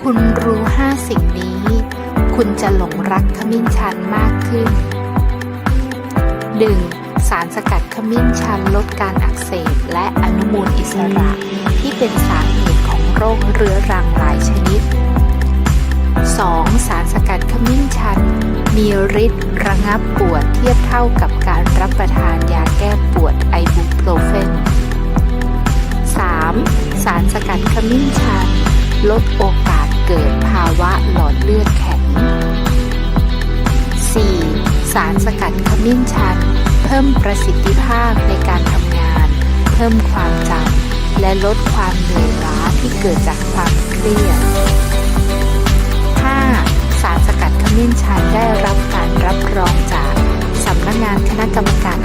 คุณรู้5สิ่งนี้ คุณจะหลงรักขมิ้นชันมากขึ้น 1. สารสกัดขมิ้นชันลดการอักเสบและอนุมูลอิสระ ที่เป็นสาเหตุของโรคเรื้อรังหลายชนิด 2. สารสกัดขมิ้นชัน มีฤทธิ์ระงับปวดเทียบเท่ากับการรับประทานยาแก้ปวดไอบุโปรเฟน 3. สารสกัดขมิ้นชัน ลดโอกาส เกิดภาวะหลอดเลือดแข็ง 4. สารสกัดขมิ้นชัน เพิ่มประสิทธิภาพในการทำงาน เพิ่มความจำและลดความเหนื่อยล้าที่เกิดจากความเครียด 5. สารสกัดขมิ้นชันได้รับการรับรองจากสำนักงานคณะกรรมการ